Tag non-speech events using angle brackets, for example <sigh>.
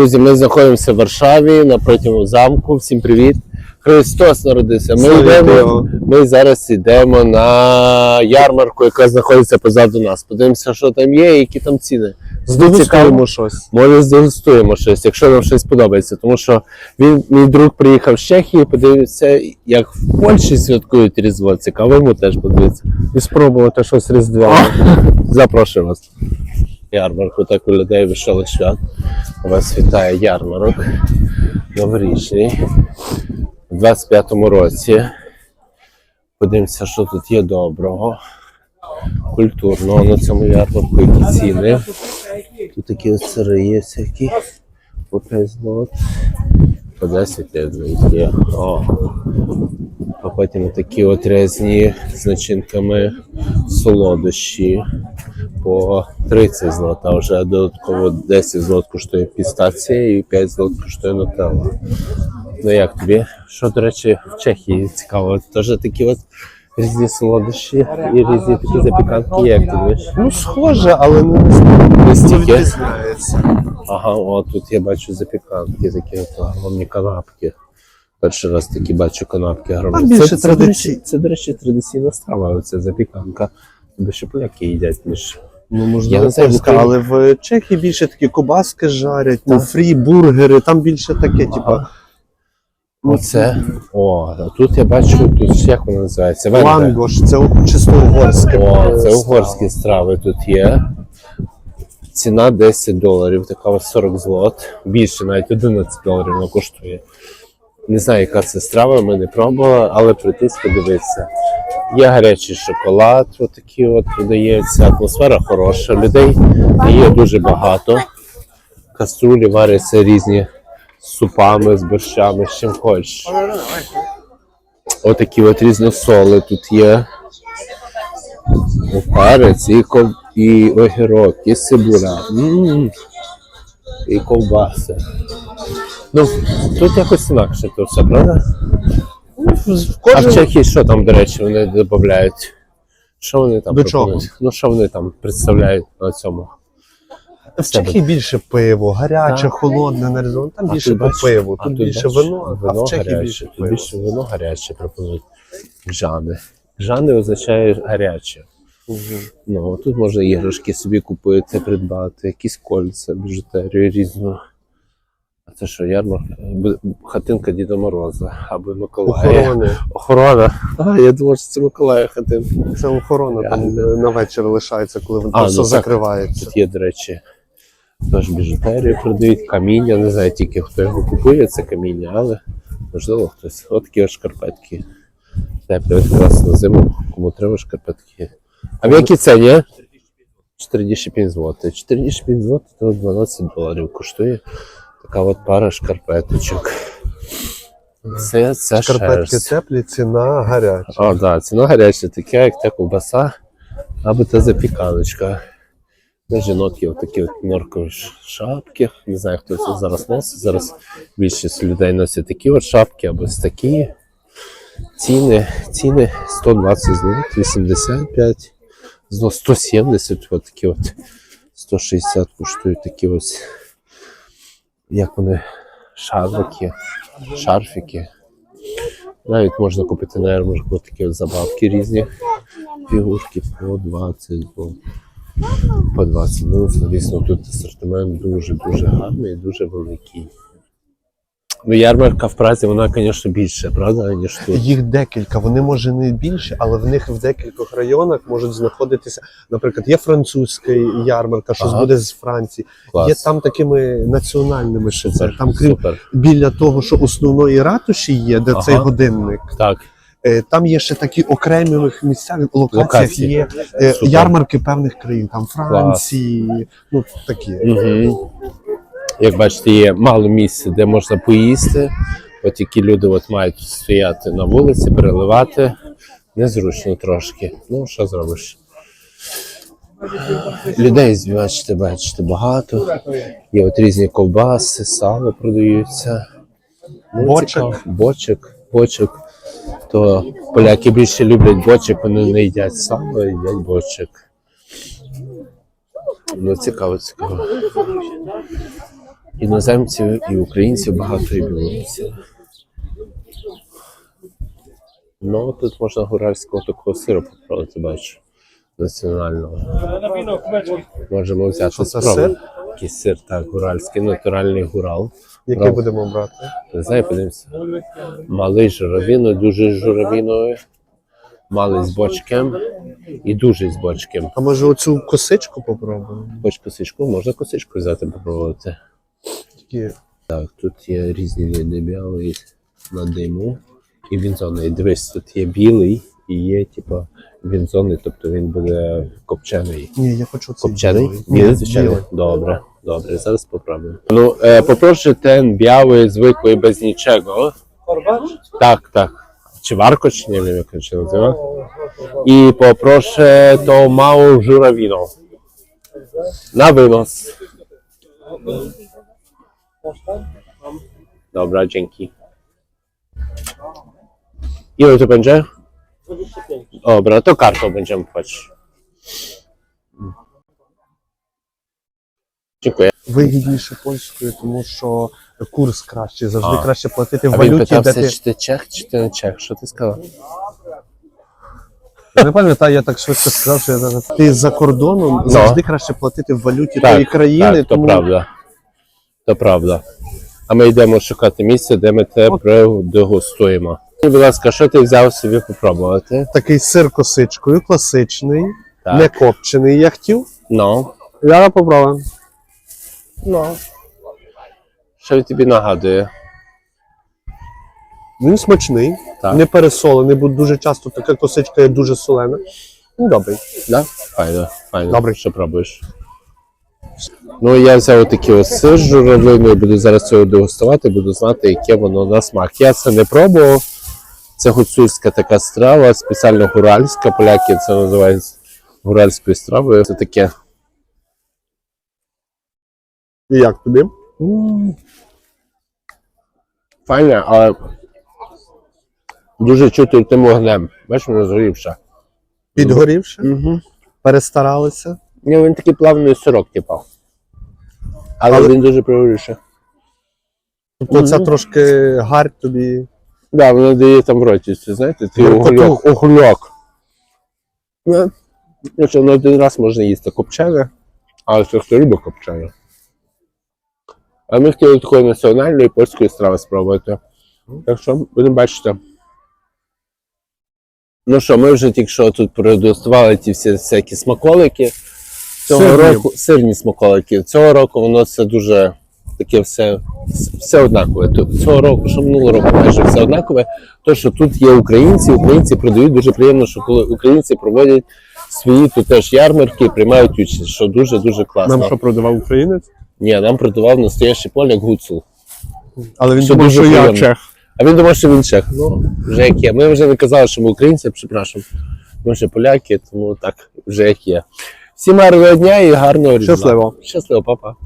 Друзі, ми знаходимося в Варшаві напроти замку. Всім привіт. Христос народився. Ми, Слава йдемо, ми зараз йдемо на ярмарку, яка знаходиться позаду нас. Подивимося, що там є і які там ціни. Здегустуємо щось. Може, здегустуємо щось, якщо нам щось подобається. Тому що він, мій друг приїхав з Чехії, подивився, як в Польщі святкують Різдво. Цікаво йому теж подивитися. І спробувати щось різдвяне. <laughs> Запрошую вас. Ярмарку так у людей веселих свят. Вас вітає ярмарок новорічний у 25-му році. Подивимося, що тут є доброго, культурного на цьому ярмарку, які ціни. Тут такі сири є всякі. По 5 злот, по 10 навіть є. О. А потім такі от різні з начинками солодощі по 30 злот, а вже додатково 10 злот коштує пістація і 5 злот коштує нутелла. Ну як тобі? Що, до речі, в Чехії цікаво, теж такі от різні солодощі і різні такі запіканки, як ти думаєш? Ну, схоже, але не Не стільки. Ага, о, тут я бачу запіканки, такі от огромні канапки. Перший раз такі бачу канапки більше це, це, до речі, це, до речі, традиційна страва, оця запіканка. Тобі ще поляки їдять, ніж. Ну, Я можливо, знаю, в польська, Україні- але в Чехії більше такі кобаски жарять, ну, фрі, бургери, там більше таке, типа, Оце. О, а тут я бачу, тут як воно називається? Лангош, це чисто угорське. О, це угорські страви тут є. Ціна 10 доларів, така ось 40 злот. Більше, навіть 11 доларів вона коштує. Не знаю, яка це страва, ми не пробували, але прийтись подивитися. Є гарячий шоколад, отакий от продається. Атмосфера хороша, людей є дуже багато. Каструлі варяться різні з супами, з борщами, з чим хочеш. Отакі от різносоли тут є. І перець, і, ков... і огірок, і цибуля. м І ковбаси. Ну, тут якось інакше то все, правда? А в Чехії що там, до речі, вони додають? Що вони там До чого? Ну, що вони там представляють на цьому? в Чехії більше пиво, гаряче, Так. холодне, нарізоване. Там А більше по пиву, А тут більше бачиш? вино, а в Чехії гаряче. більше пиво. більше вино гаряче пропонують. Жани. Жани означає гаряче. Ну, тут можна іграшки собі купити, придбати, якісь кольця, біжутерію різну. А це що, ярмарк? Хатинка Діда Мороза або Миколая. Охорони. Охорона. А, я думав, що це Миколая хатинка. Це охорона там на вечір лишається, коли А, все ну закривається. Тут є, до речі, теж біжутерію продають, каміння. Не знаю тільки хто його купує, це каміння, але можливо хтось. От такі от шкарпетки. Теплі ось якраз на зиму, кому треба шкарпетки. А в якій ціні? 45 злотих. 45 злотих то 12 доларів коштує така от пара шкарпеточок. Це, це Шкарпетки шерсть. теплі, ціна гаряча. О, да, ціна гаряча, таке, як та ковбаса, або та запіканочка. На жінок є такі от норкові шапки. Не знаю, хто це зараз носить. Зараз більшість людей носять такі от шапки або ось такі. Ціни, ціни 120 злот, 85, 170, от такі от 160 коштують такі ось, як вони, шарфики, шарфіки. Навіть можна купити на ярмарку такі от забавки різні. Фігурки по 20, по, по 20. Ну, звісно, тут асортимент дуже-дуже гарний і дуже великий. Ну, ярмарка в Празі, вона, звісно, більше, правда, ніж тут. Їх декілька, вони може не більше, але в них в декількох районах можуть знаходитися. Наприклад, є французька ярмарка, щось Ага. буде з Франції. Клас. Є там такими національними що це. Там крім супер. біля того, що основної ратуші є, де Ага. цей годинник. Так, е, Там є ще такі окремих місцях, локаціях Локації. є е, Супер. ярмарки певних країн, там Франції, ну такі. Угу. Як бачите, є мало місця, де можна поїсти. От які люди от мають стояти на вулиці, переливати. Незручно трошки. Ну, що зробиш? Людей, бачите, бачите, багато. Є от різні ковбаси, сало продаються. Ну, Бочок. Бочок, бочок. То поляки більше люблять бочок, вони не їдять сало, а їдять бочок. Ну, цікаво, цікаво. Іноземців і українців, багато і білорусів. Ну, тут можна гуральського такого сиру попробувати, бачу. Національного. Можемо взяти Що це, сир? Якийсь сир, так, гуральський, натуральний гурал. Який Брав. будемо брати? Не знаю, подивимося. Малий з журавіною, дуже з журавіною. Малий з бочком і дуже з бочком. А може оцю косичку попробуємо? Хоч косичку, можна косичку взяти попробувати. Такі Так, тут є різні види білий на диму і вінзоний. Дивись, тут є білий і є, типу, вінзоний, тобто він буде копчений. Ні, я хочу цей Копчений? білий. Білий, Ні, звичайно. білий. Добре, добре, зараз попробуємо. Ну, е, попрошу ten biały, zwykły, bez niczego. Tak, tak. Czy warkocz? Nie wiem, jak on się nazywa. I poproszę tą małą żurawiną. Na wynos. Dobra, dzięki. Ile to będzie? 25. Dobra, to kartą będziemy płacić. Dziękuję. Вигідніше польською, тому що курс краще. Завжди А. краще платити в А він валюті, де питався, ти. чи ти чех, чи ти не чех. Що ти сказав? Я не пам'ятаю, я так швидко сказав, що я зараз- ти за кордоном завжди краще платити в валюті тої країни, так, тому то То правда. А ми йдемо шукати місце, де ми те продегустуємо. Будь ласка, що ти взяв собі попробувати? такий сир косичкою, класичний, Так. не копчений, я хотів. Ну. Я попробую. Ну. Що він тобі нагадує? Він смачний, Так. не пересолений, бо дуже часто така косичка є дуже солена. Ну, добрий. Да? Файно, файно. Добре. Що пробуєш? Ну, я взяв такий ось сир з журавлиною, буду зараз цього дегустувати, буду знати, яке воно на смак. Я це не пробував. Це гуцульська така страва, спеціально гуральська. Поляки це називають гуральською стравою. Це таке. І як тобі? Файне, але дуже чути тим вогнем. Бачиш, воно згорівше. Підгорівши, Угу. перестаралися. Ні, він такий плавний сирок, типу. Але, Але- він дуже пригорівше. Тобто це Мгм. трошки гарь тобі. Да, воно дає там в роті, це, знаєте, ти Гіркоту. угольок. угольок. Ну, ну, що, ну, один раз можна їсти копчене, але це хто любить копчене. А ми хотіли такої національної польської страви спробувати. Так що будемо бачити. Ну що, ми вже тільки що тут продегустували ті всі всякі смаколики. Цього Сирні. року сирні смаколики. Цього року воно все дуже таке все, все однакове. Тут Цього року, що минулого року майже все однакове. То, що тут є українці, українці продають дуже приємно, що коли українці проводять свої тут теж ярмарки, приймають участь, що дуже дуже класно. Нам що продавав українець? Ні, нам продавав настоящий поляк гуцул. Але він Що думав, що я чех. А він думав, що він чех. Ну, вже як є. Ми вже не казали, що ми українці, я. Ми вже поляки, тому так, вже як є. Всім гарного дня і гарного різдва. Щасливо. Щасливо, папа.